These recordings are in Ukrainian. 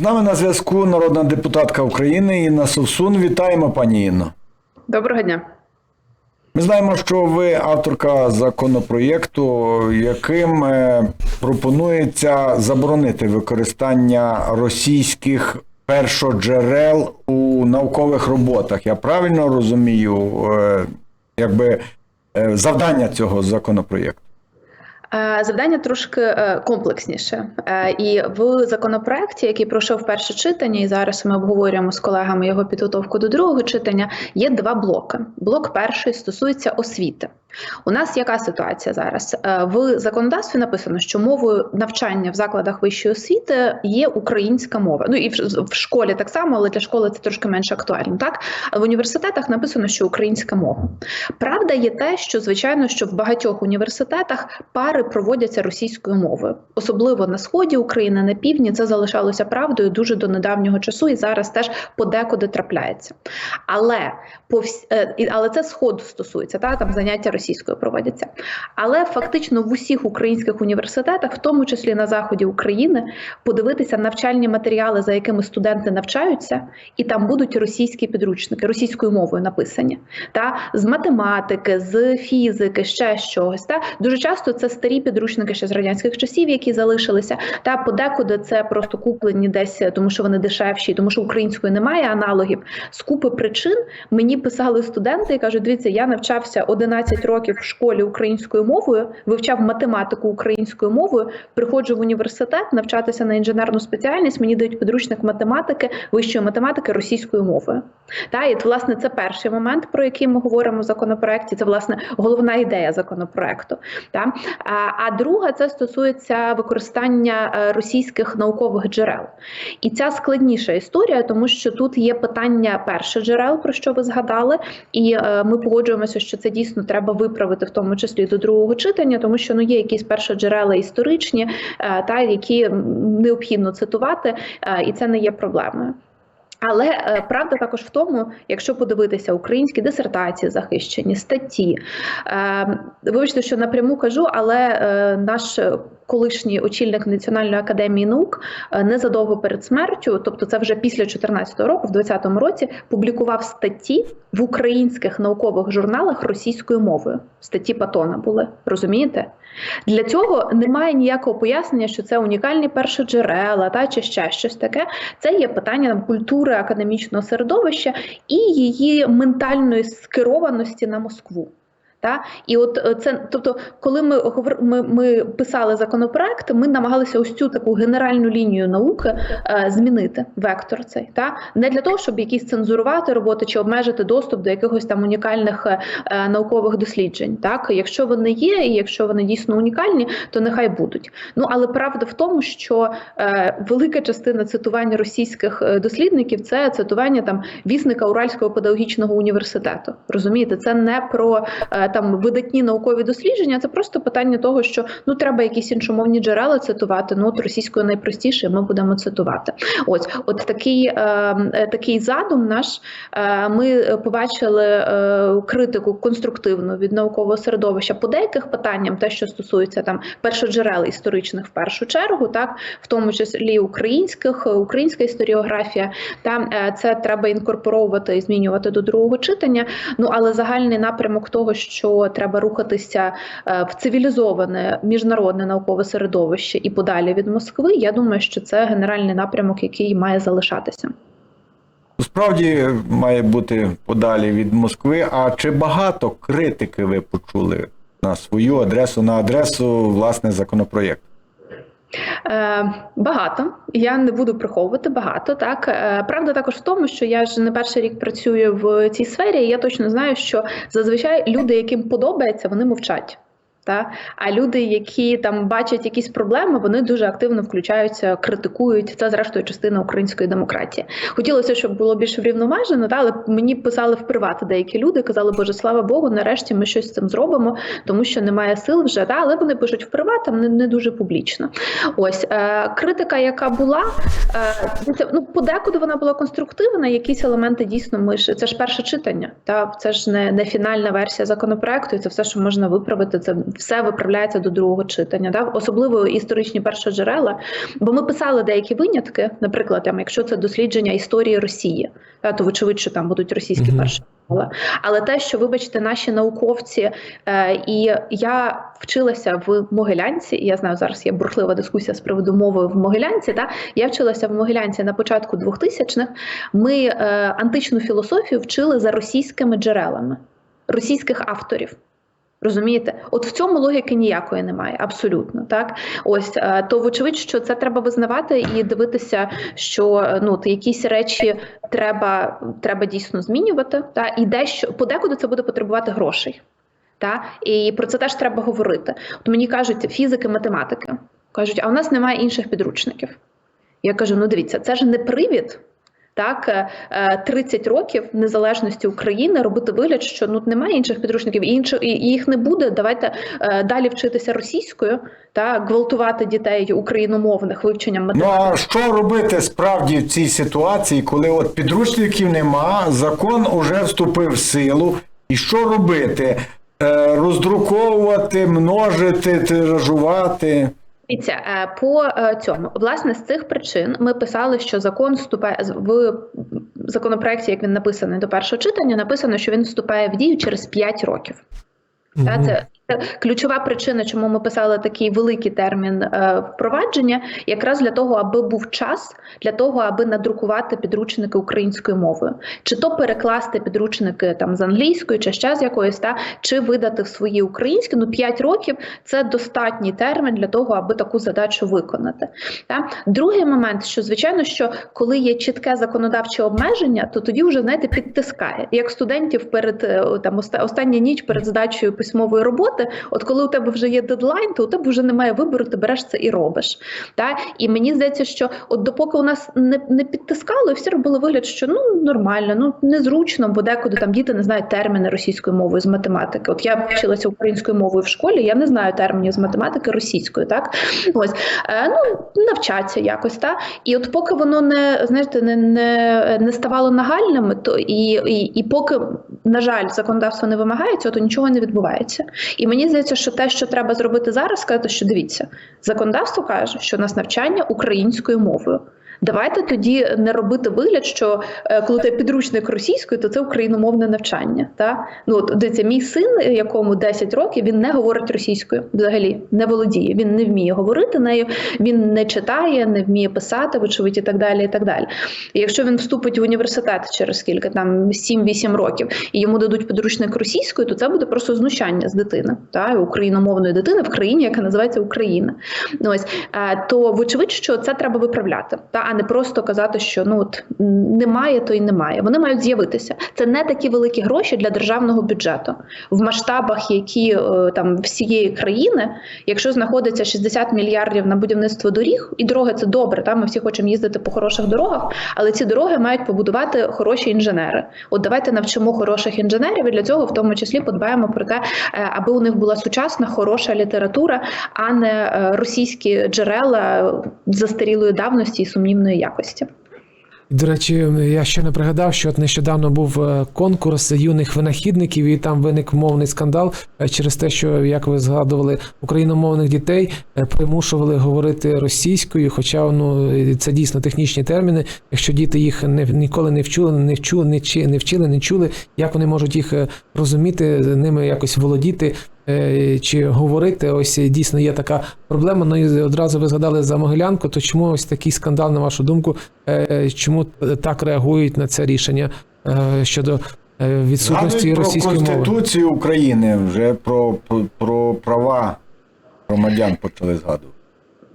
З нами на зв'язку народна депутатка України Інна Совсун. Вітаємо, пані Інно. Доброго дня. Ми знаємо, що ви авторка законопроєкту, яким е, пропонується заборонити використання російських першоджерел у наукових роботах. Я правильно розумію, е, якби е, завдання цього законопроєкту? Е, Завдання трошки е, комплексніше, Е, і в законопроекті, який пройшов перше читання, і зараз ми обговорюємо з колегами його підготовку до другого читання. Є два блоки. Блок перший стосується освіти. У нас яка ситуація зараз? Е, В законодавстві написано, що мовою навчання в закладах вищої освіти є українська мова. Ну і в школі так само, але для школи це трошки менш актуально. Так в університетах написано, що українська мова. Правда є те, що звичайно, що в багатьох університетах пари проводяться російською мовою, особливо на сході України, на півдні це залишалося правдою дуже до недавнього часу, і зараз теж подекуди трапляється. Але по вс... е, але це сходу стосується, та там заняття російською проводяться. Але фактично в усіх українських університетах, в тому числі на заході України, подивитися навчальні матеріали, за якими студенти навчаються, і там будуть російські підручники, російською мовою написані, та з математики, з фізики, ще чогось. Та дуже часто це старі підручники ще з радянських часів, які залишилися. Та подекуди це просто куплені десь, тому що вони дешевші, тому що української немає аналогів. З купи причин мені писали студенти і кажуть: дивіться, я навчався 11 років в школі українською мовою, вивчав математику українською мовою. Приходжу в університет навчатися на інженерну спеціальність. Мені дають підручник математики, вищої математики російською мовою. Та і власне це перший момент, про який ми говоримо в законопроекті. Це власне головна ідея законопроекту. Та а, друга це стосується використання е, російських наукових джерел. І ця складніша історія, тому що тут є питання перше джерел, про що ви згадали, і е, ми погоджуємося, що це дійсно треба виправити, в тому числі до другого читання, тому що ну є якісь першоджерела історичні, е, та які необхідно цитувати, е, і це не є проблемою. Але е, правда також в тому, якщо подивитися українські дисертації захищені, статті. Е, вибачте, що напряму кажу, але е, наш колишній очільник Національної академії наук незадовго перед смертю, тобто це вже після 2014 року, в 2020 році, публікував статті в українських наукових журналах російською мовою. Статті Патона були, розумієте? Для цього немає ніякого пояснення, що це унікальні першоджерела та чи ще щось таке. Це є питання там, культури академічного середовища і її ментальної скерованості на Москву. Та і от е, це, тобто, коли ми ми, ми писали законопроект, ми намагалися ось цю таку генеральну лінію науки е, змінити вектор цей, та не для того, щоб якісь цензурувати роботи чи обмежити доступ до якихось там унікальних е, е, наукових досліджень. Так, якщо вони є, і якщо вони дійсно унікальні, то нехай будуть. Ну але правда в тому, що е, велика частина цитування російських е, дослідників це цитування там вісника Уральського педагогічного університету. Розумієте, це не про е, там видатні наукові дослідження, це просто питання того, що ну треба якісь іншомовні джерела цитувати. Ну от російською найпростіше, ми будемо цитувати. Ось, от такий е, е, такий задум наш. Е, ми побачили е, критику конструктивну від наукового середовища по деяких питанням, те, що стосується там першоджерел історичних в першу чергу, так в тому числі українських, українська історіографія. Та е, це треба інкорпоровувати і змінювати до другого читання. Ну але загальний напрямок того, що треба рухатися е, в цивілізоване міжнародне наукове середовище і подалі від Москви. Я думаю, що це генеральний напрямок, який має залишатися. Справді має бути подалі від Москви. А чи багато критики ви почули на свою адресу, на адресу власне законопроєкту? Е, багато я не буду приховувати багато. Так е, правда, також в тому, що я ж не перший рік працюю в цій сфері. і Я точно знаю, що зазвичай люди, яким подобається, вони мовчать. Та а люди, які там бачать якісь проблеми, вони дуже активно включаються, критикують. Це зрештою частина української демократії. Хотілося, щоб було більш врівноважено, та але мені писали в приват деякі люди, казали, Боже, слава Богу, нарешті ми щось з цим зробимо, тому що немає сил вже. Та але вони пишуть в приват, там не, не дуже публічно. Ось е, критика, яка була, е, це, ну подекуди вона була конструктивна. Якісь елементи дійсно ми ж це ж перше читання. Та це ж не, не фінальна версія законопроекту. і Це все, що можна виправити. Це все виправляється до другого читання, да? особливо історичні першоджерела. Бо ми писали деякі винятки, наприклад, там, якщо це дослідження історії Росії, да, то вочевидь, що там будуть російські перші. Але, але те, що, вибачте, наші науковці, е, і я вчилася в Могилянці, і я знаю, зараз є бурхлива дискусія з приводу мови в Могилянці. Та я вчилася в Могилянці на початку 2000-х. Ми е, античну філософію вчили за російськими джерелами, російських авторів. Розумієте, от в цьому логіки ніякої немає, абсолютно так. Ось е, то вочевидь, що це треба визнавати і дивитися, що е, ну якісь речі треба, треба дійсно змінювати. Та і дещо подекуди це буде потребувати грошей. Та і про це теж треба говорити. От мені кажуть фізики, математики кажуть, а у нас немає інших підручників. Я кажу: ну дивіться, це ж не привід. Так, е, е, 30 років незалежності України робити вигляд, що ну немає інших підручників, і інших і їх не буде. Давайте е, далі вчитися російською та гвалтувати дітей україномовних вивченням Ну а що робити справді в цій ситуації, коли от підручників нема, закон уже вступив в силу, і що робити? Е, роздруковувати, множити, тиражувати. Дивіться, е, по е, цьому власне з цих причин ми писали, що закон вступає в законопроекті, як він написаний до першого читання, написано, що він вступає в дію через 5 років. Угу. Це ключова причина, чому ми писали такий великий термін е, впровадження, якраз для того, аби був час для того, аби надрукувати підручники українською мовою, чи то перекласти підручники там з англійської, чи ще з якоїсь, та чи видати в свої українські. Ну 5 років це достатній термін для того, аби таку задачу виконати. Та другий момент, що звичайно, що коли є чітке законодавче обмеження, то тоді вже знаєте підтискає як студентів перед е, там оста- остання ніч перед здачею письмової роботи. От коли у тебе вже є дедлайн, то у тебе вже немає вибору, ти береш це і робиш. Та і мені здається, що от допоки у нас не, не підтискало, і всі робили вигляд, що ну нормально, ну незручно, бо декуди там діти не знають терміни російською мовою з математики. От я вчилася українською мовою в школі, я не знаю термінів з математики російською, так ось е, ну навчаться якось, та і от поки воно не знаєте, не, не, не ставало нагальним, то і, і, і поки, на жаль, законодавство не вимагає цього, то нічого не відбувається. І мені здається, що те, що треба зробити зараз, сказати, що дивіться, законодавство каже, що у нас навчання українською мовою. Давайте тоді не робити вигляд, що е, коли ти підручник російською, то це україномовне навчання. Та? Ну, от, дивіться, мій син, якому 10 років, він не говорить російською взагалі, не володіє. Він не вміє говорити нею, він не читає, не вміє писати, вочевидь, і так далі. І так далі. І якщо він вступить в університет через скільки там 7-8 років і йому дадуть підручник російською, то це буде просто знущання з дитини, та україномовної дитини в країні, яка називається Україна. Ось е, то вочевидь, що це треба виправляти, та а не просто казати, що ну от немає, то й немає. Вони мають з'явитися. Це не такі великі гроші для державного бюджету в масштабах, які е, там всієї країни, якщо знаходиться 60 мільярдів на будівництво доріг, і дороги це добре. Та ми всі хочемо їздити по хороших дорогах, але ці дороги мають побудувати хороші інженери. От давайте навчимо хороших інженерів, і для цього в тому числі подбаємо про те, е, аби у них була сучасна, хороша література, а не е, російські джерела застарілої давності і сумнівної якості. До речі, я ще не пригадав, що от нещодавно був е, конкурс юних винахідників, і там виник мовний скандал е, через те, що, як ви згадували, україномовних дітей е, примушували говорити російською, хоча ну це дійсно технічні терміни. Якщо діти їх не ніколи не вчули, не вчули, не чи не вчили, не чули, як вони можуть їх розуміти, ними якось володіти. Е, Чи говорити, ось е, дійсно є така проблема. Ну і одразу ви згадали за Могилянку. То чому ось такий скандал, на вашу думку, е, чому так реагують на це рішення щодо відсутності Згадують про російської мови? Конституцію України, вже про, про, про права громадян почали згадувати.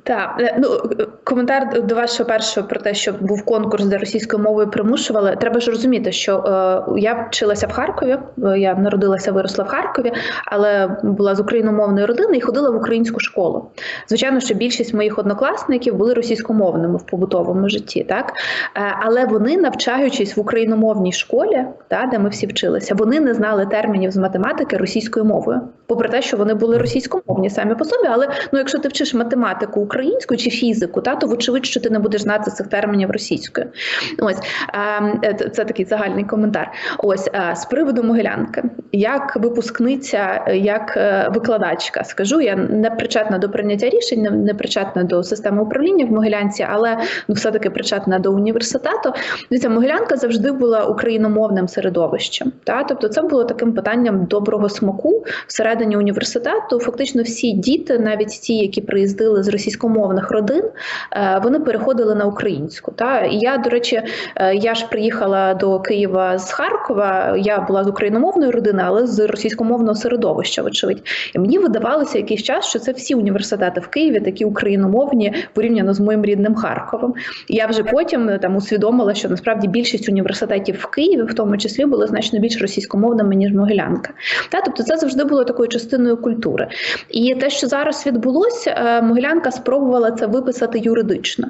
Так, е, ну е, коментар до вашого першого про те, що був конкурс, де російською мовою примушували. Треба ж розуміти, що е, я вчилася в Харкові, е, я народилася, виросла в Харкові, але була з україномовної родини і ходила в українську школу. Звичайно, що більшість моїх однокласників були російськомовними в побутовому житті, так е, але вони, навчаючись в україномовній школі, та де ми всі вчилися, вони не знали термінів з математики російською мовою, попри те, що вони були російськомовні самі по собі. Але ну, якщо ти вчиш математику українською чи фізику, та то вочевидь, що ти не будеш знати цих термінів російською. Ось е, це- такий загальний коментар. Ось е, з приводу Могилянки, як випускниця, е, як викладачка, скажу, я не причетна до прийняття рішень, не- причетна до системи управління в Могилянці, але ну все таки причетна до університету. Дивіться, Могилянка завжди була україномовним середовищем. Та тобто, це було таким питанням доброго смаку всередині університету. Фактично, всі діти, навіть ті, які приїздили з російськомовних родин, е, вони переходили на українську. Та і я, до речі, е, я ж приїхала до Києва з Харкова. Я була з україномовної родини, але з російськомовного середовища, вочевидь. І мені видавалося якийсь час, що це всі університети в Києві такі україномовні порівняно з моїм рідним Харковом. Я вже потім е, там усвідомила, що насправді більшість університетів в Києві, в тому числі, були значно більш російськомовними ніж Могилянка. Та тобто, це завжди було такою частиною культури. І те, що зараз відбулося, Могилянка спробувала це виписати юридично.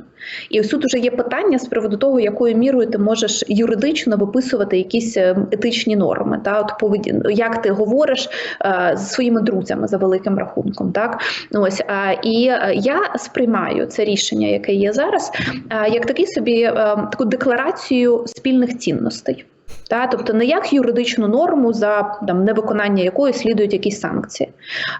І ось тут вже є питання з приводу того, якою мірою ти можеш юридично виписувати якісь е, етичні норми. Та от поведі... як ти говориш е, з своїми друзями за великим рахунком. Так ось е, і е, я сприймаю це рішення, яке є зараз, е, як такий собі е, таку декларацію спільних цінностей. Та, тобто не як юридичну норму, за там невиконання якої слідують якісь санкції,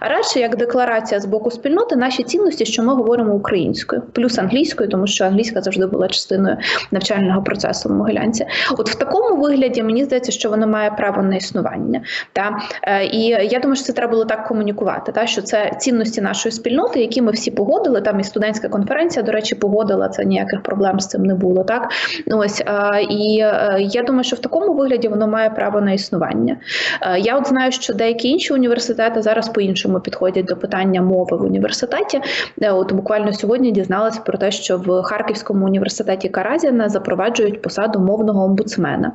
а радше як декларація з боку спільноти наші цінності, що ми говоримо українською, плюс англійською, тому що англійська завжди була частиною навчального процесу в Могилянці. От в такому вигляді мені здається, що воно має право на існування. Та Е, і я думаю, що це треба було так комунікувати. Та що це цінності нашої спільноти, які ми всі погодили. Там і студентська конференція, до речі, погодила це ніяких проблем з цим не було. Так ось е, і е, я думаю, що в такому вигляді воно має право на існування. Е, Я от знаю, що деякі інші університети зараз по-іншому підходять до питання мови в університеті. Е, От буквально сьогодні дізналася про те, що в Харківському університеті Каразіна запроваджують посаду мовного омбудсмена.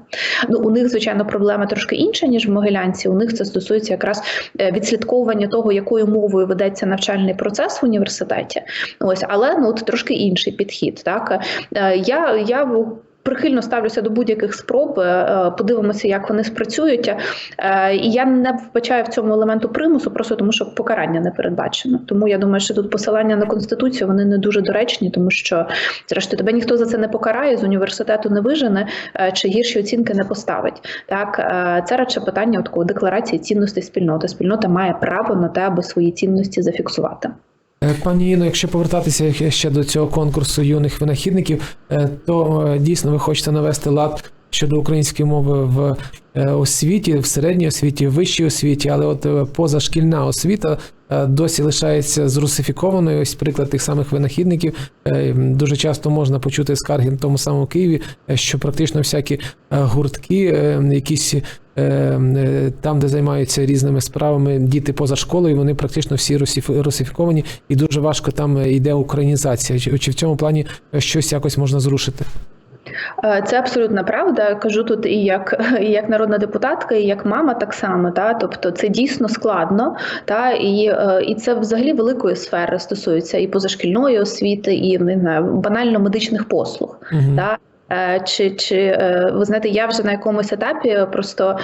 Ну у них звичайно проблема трошки інша ніж в Могилянці. У них це стосується якраз е, відслідковування того, якою мовою ведеться навчальний процес в університеті. Ось, але ну от трошки інший підхід. Так я я прихильно ставлюся до будь-яких спроб. е, Подивимося, як вони спрацюють. Е, І я не вбачаю в цьому елементу примусу, просто тому що покарання не передбачено. Тому я думаю, що тут посилання на конституцію вони не дуже доречні, тому що зрештою тебе ніхто за це не покарає, з університету не вижене е, чи гірші оцінки не поставить. Так е, це радше питання такої декларації цінностей спільноти. Спільнота має право на те, аби свої цінності зафіксувати. Е, Пані Іно, якщо повертатися ще до цього конкурсу юних винахідників, е, то е, дійсно ви хочете навести лад щодо української мови в е, освіті, в середній освіті, в вищій освіті, але от е, позашкільна освіта е, досі лишається зрусифікованою. Ось приклад тих самих винахідників. Дуже часто можна почути скарги в тому самому Києві, що практично всякі гуртки, якісь там, де займаються різними справами діти поза школою, вони практично всі русифіковані, і дуже важко там йде українізація. Чи, в цьому плані щось якось можна зрушити? Е, Це абсолютна правда. Кажу тут і як, і як народна депутатка, і як мама так само. Та тобто це дійсно складно, та і, е, і це взагалі великої сфери стосується і позашкільної освіти, і не знаю, банально медичних послуг. Мгм. Та Е, Чи, чи ви знаєте, я вже на якомусь етапі просто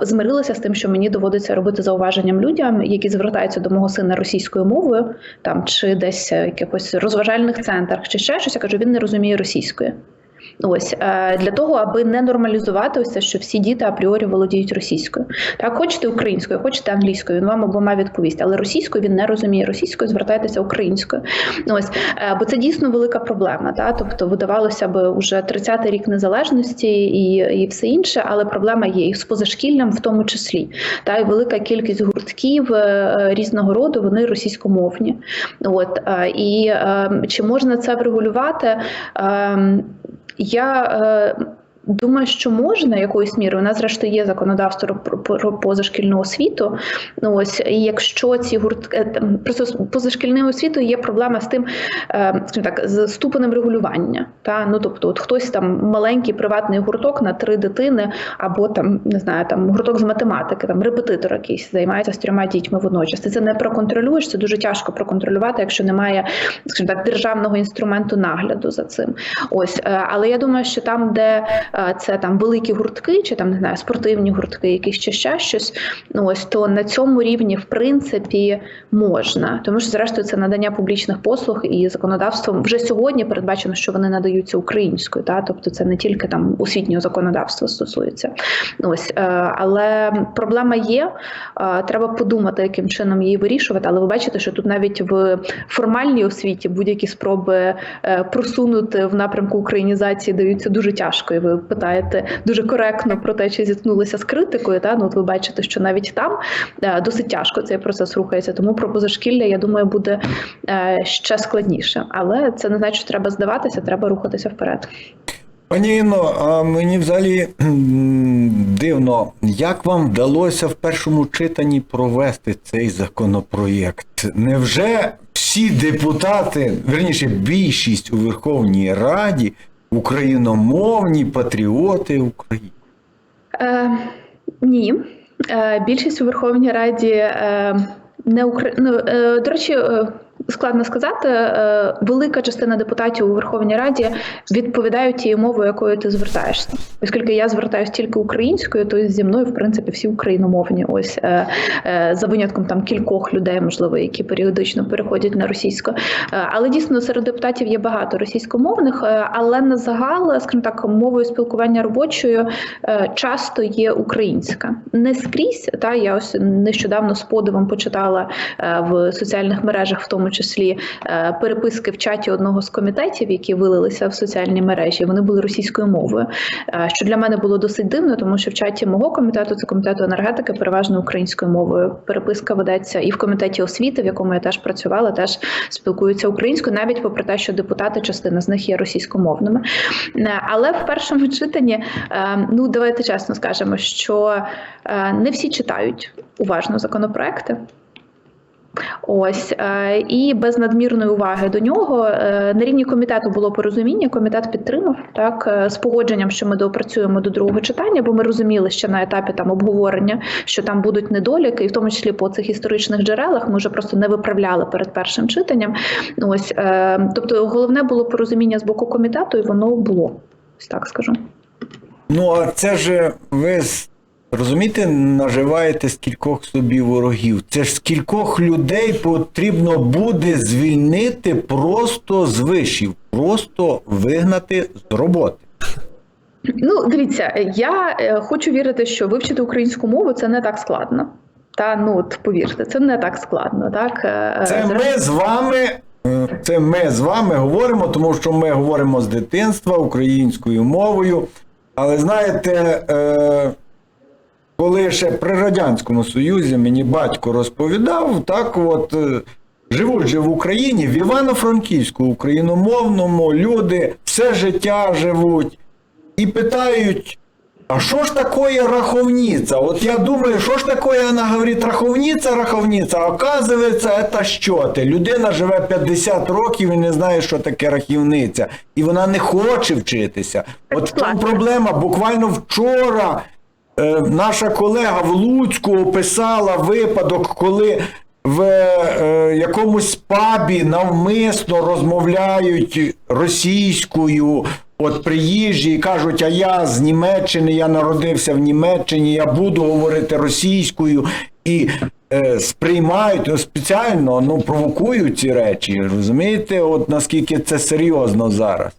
змирилася з тим, що мені доводиться робити зауваженням людям, які звертаються до мого сина російською мовою, там чи десь в якихось розважальних центрах, чи ще щось. Я кажу, він не розуміє російської. Ось е, для того, аби не нормалізувати ось це, що всі діти апріорі володіють російською. Так, хочете українською, хочете англійською, він вам обома відповість, але російською він не розуміє російською, звертайтеся українською. Ось е, бо це дійсно велика проблема. Та тобто видавалося б уже 30-й рік незалежності і, і все інше, але проблема є і з позашкільним в тому числі. Та й велика кількість гуртків е, різного роду вони російськомовні. От і чи можна це врегулювати? Я е, думаю, що можна якоюсь мірою. У нас зрештою є законодавство про, позашкільну освіту. Ну ось якщо ці гуртки е, просто з позашкільною освітою є проблема з тим, е, скажімо так, з ступенем регулювання. Та ну тобто, от хтось там маленький приватний гурток на три дитини, або там не знаю, там гурток з математики, там репетитор якийсь займається з трьома дітьми водночас. Ти це не проконтролюєш. Це дуже тяжко проконтролювати, якщо немає, скажімо так, державного інструменту нагляду за цим. Ось, е, але я думаю, що там, де це там великі гуртки, чи там не знаю, спортивні гуртки, якісь чи ще щось. Ну ось то на цьому рівні, в принципі, можна, тому що зрештою це надання публічних послуг і законодавством вже сьогодні передбачено, що вони надаються українською, та тобто це не тільки там освітнього законодавства стосується. Ну, Ось, е, але проблема є. е, Треба подумати, яким чином її вирішувати. Але ви бачите, що тут навіть в формальній освіті будь-які спроби е, просунути в напрямку українізації даються дуже тяжко. І ви питаєте дуже коректно про те, чи зіткнулися з критикою. Та ну от ви бачите, що навіть там е, досить тяжко цей процес рухається. Тому про позашкілля, я думаю, буде е, ще складніше. Але це не значить, що треба здаватися, треба рухатися вперед. Пані Інно, а мені взагалі дивно, як вам вдалося в першому читанні провести цей законопроєкт? Невже всі депутати, верніше, більшість у Верховній Раді, україномовні патріоти України? Е, ні. Е, більшість у Верховній Раді е, не Укра... ну, е, до речі, е, складно сказати. Е, велика частина депутатів у Верховній Раді відповідають тією мовою, якою ти звертаєшся. Оскільки я звертаюся тільки українською, то зі мною, в принципі, всі україномовні. Ось е, е, за винятком там кількох людей, можливо, які періодично переходять на російську. Але дійсно серед депутатів є багато російськомовних, але на загал, скажімо так, мовою спілкування робочою часто є українська. Не скрізь, та я ось нещодавно з подивом почитала в соціальних мережах, в тому числі е, переписки в чаті одного з комітетів, які вилилися в соціальні мережі. Вони були російською мовою, е, що для мене було досить дивно, тому що в чаті мого комітету, це комітету енергетики, переважно українською мовою. Переписка ведеться і в комітеті освіти, в якому я теж працювала, теж спілкуються українською, навіть попри те, що депутати частина з них є російськомовними. Е, Але в першому читанні, ну давайте чесно скажемо, що не всі читають уважно законопроекти. Ось е, і без надмірної уваги до нього е, на рівні комітету було порозуміння. Комітет підтримав так е, з погодженням, що ми доопрацюємо до другого читання, бо ми розуміли ще на етапі там обговорення, що там будуть недоліки, і в тому числі по цих історичних джерелах ми вже просто не виправляли перед першим читанням. Ось тобто, головне було порозуміння з боку комітету, і воно було ось так скажу. Ну, а це ж ви розумієте, наживаєте з кількох собі ворогів. Це ж з кількох людей потрібно буде звільнити просто з вишів, просто вигнати з роботи. Ну, дивіться, я е, хочу вірити, що вивчити українську мову це не так складно. Та ну от повірте, це не так складно. Так Е, Це зрештою- ми з вами. е, Це ми з вами говоримо, тому що ми говоримо з дитинства українською мовою. Але знаєте, е, коли ще при Радянському Союзі мені батько розповідав, так от е, живуть же в Україні, в Івано-Франківську, україномовному люди все життя живуть і питають. А що ж такое раховница? Вот я думаю, що ж такое, она говорит, раховница, раховница, а оказывается, это що ти? Людина живе 50 років і не знає, що таке рахівниця. І вона не хоче вчитися. От в чому проблема. Буквально вчора наша колега в Луцьку описала випадок, коли в е, якомусь пабі навмисно розмовляють російською. От приїжджі і кажуть, а я з Німеччини, я народився в Німеччині, я буду говорити російською і е, сприймають ну, спеціально ну, провокують ці речі. Розумієте, от наскільки це серйозно зараз.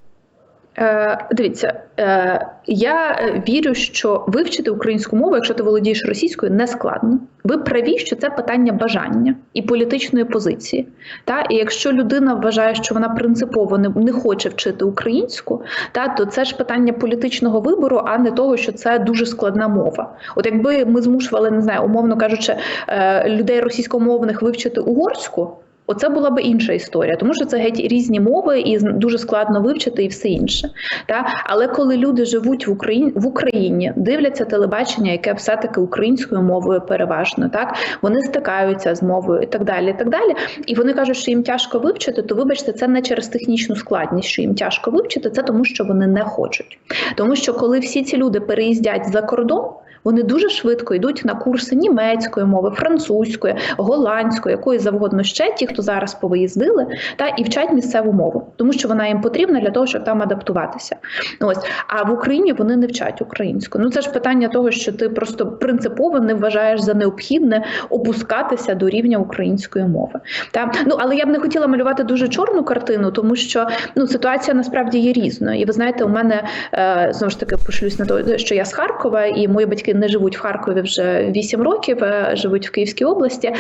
Е, дивіться, е, я вірю, що вивчити українську мову, якщо ти володієш російською, не складно. Ви праві, що це питання бажання і політичної позиції. Та і якщо людина вважає, що вона принципово не, не хоче вчити українську, та то це ж питання політичного вибору, а не того, що це дуже складна мова. От якби ми змушували, не знаю, умовно кажучи, е, людей російськомовних вивчити угорську. Оце була б інша історія, тому що це геть різні мови і дуже складно вивчити і все інше. Та? Але коли люди живуть в Україні в Україні, дивляться телебачення, яке все-таки українською мовою переважно, так вони стикаються з мовою і так далі. І так далі. І вони кажуть, що їм тяжко вивчити, то вибачте, це не через технічну складність, що їм тяжко вивчити, це тому, що вони не хочуть. Тому що коли всі ці люди переїздять за кордон. Вони дуже швидко йдуть на курси німецької мови, французької, голландської, якої завгодно ще ті, хто зараз повиїздили, та і вчать місцеву мову, тому що вона їм потрібна для того, щоб там адаптуватися. Ось а в Україні вони не вчать українську. Ну це ж питання того, що ти просто принципово не вважаєш за необхідне опускатися до рівня української мови. Та ну але я б не хотіла малювати дуже чорну картину, тому що ну ситуація насправді є різною. І ви знаєте, у мене е, знову ж таки пошлюсь на те, що я з Харкова, і мої батьки не живуть в Харкові вже 8 років, е, живуть в Київській області. Е,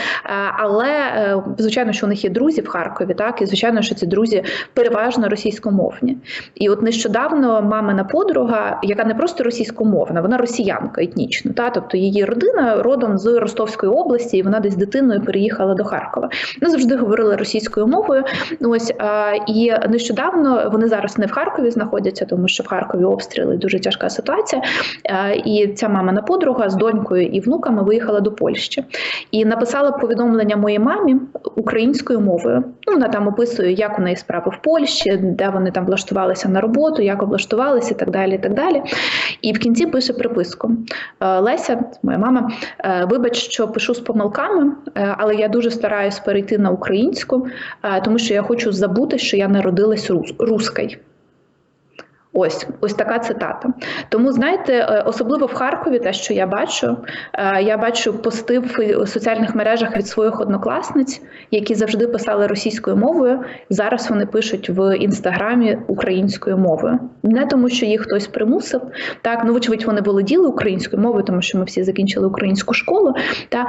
але е, звичайно, що у них є друзі в Харкові, так і звичайно, що ці друзі переважно російськомовні. І от нещодавно мамина подруга, яка не просто російськомовна, вона росіянка етнічно, та тобто її родина родом з Ростовської області, і вона десь дитиною переїхала до Харкова. Вони завжди говорили російською мовою. Ось і нещодавно вони зараз не в Харкові знаходяться, тому що в Харкові обстріли дуже тяжка ситуація. І ця мамина подруга з донькою і внуками виїхала до Польщі і написала повідомлення моїй мамі українською мовою. Ну, вона там описує, як у неї справи в Польщі, де вони там влаштувалися на роботу, як облаштувалися, і так далі. І так далі. І в кінці пише приписку: «Е, Леся, моя мама, е, вибач, що пишу з помилками, е, але я дуже стараюсь перейти на українську, тому що я хочу забути, що я народилась рус- руською. Ось ось така цитата. Тому знаєте, е, особливо в Харкові, те, що я бачу, е, я бачу пости в соціальних мережах від своїх однокласниць, які завжди писали російською мовою. Зараз вони пишуть в інстаграмі українською мовою. Не тому, що їх хтось примусив. Так, ну вочевидь, вони володіли українською мовою, тому що ми всі закінчили українську школу. Та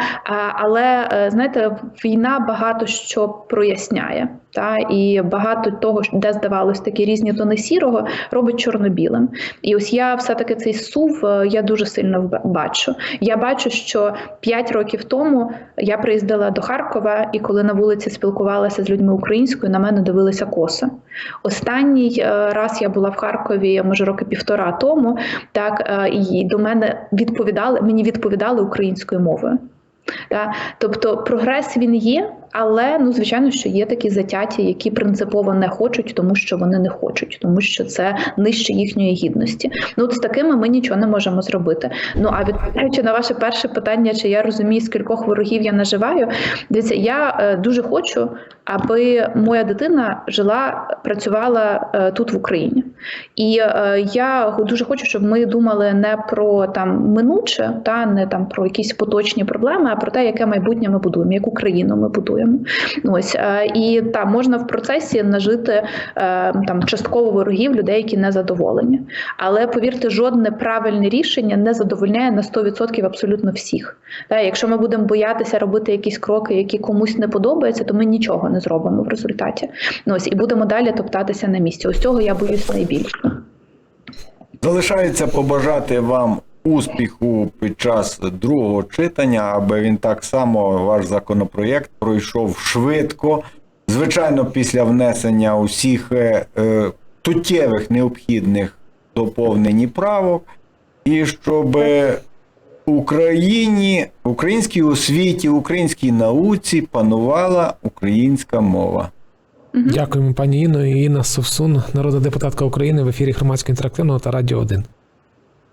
але е, знаєте, війна багато що проясняє. Та і багато того, де здавалось такі різні тони сірого, робить чорно-білим. І ось я все-таки цей сув е, я дуже сильно бачу. Я бачу, що 5 років тому я приїздила до Харкова, і коли на вулиці спілкувалася з людьми українською, на мене дивилися коси. Останній е, раз я була в Харкові, може роки півтора тому, так е, і до мене відповідали, мені відповідали українською мовою. Та, тобто прогрес він є, але ну звичайно, що є такі затяті, які принципово не хочуть, тому що вони не хочуть, тому що це нижче їхньої гідності. Ну от з такими ми нічого не можемо зробити. Ну а відповідаючи на ваше перше питання, чи я розумію, скількох ворогів я наживаю, дивіться, я е, дуже хочу, аби моя дитина жила, працювала е, тут в Україні. І е, я дуже хочу, щоб ми думали не про там минуче, та не там про якісь поточні проблеми, а про те, яке майбутнє ми будуємо, яку країну ми будуємо. Ось е, і там можна в процесі нажити е, там частково ворогів людей, які не задоволені. Але повірте, жодне правильне рішення не задовольняє на 100% абсолютно всіх. Та, якщо ми будемо боятися робити якісь кроки, які комусь не подобаються, то ми нічого не зробимо в результаті. Ось і будемо далі топтатися на місці. Ось цього я боюсь найбільше. Залишається побажати вам успіху під час другого читання, аби він так само ваш законопроєкт пройшов швидко. Звичайно, після внесення усіх е, е, суттєвих необхідних доповнень і правок, і щоб Україні, українській освіті, українській науці панувала українська мова. Дякуємо, пані Інно. І Інна Совсун, народна депутатка України в ефірі громадського інтерактивного та радіо 1.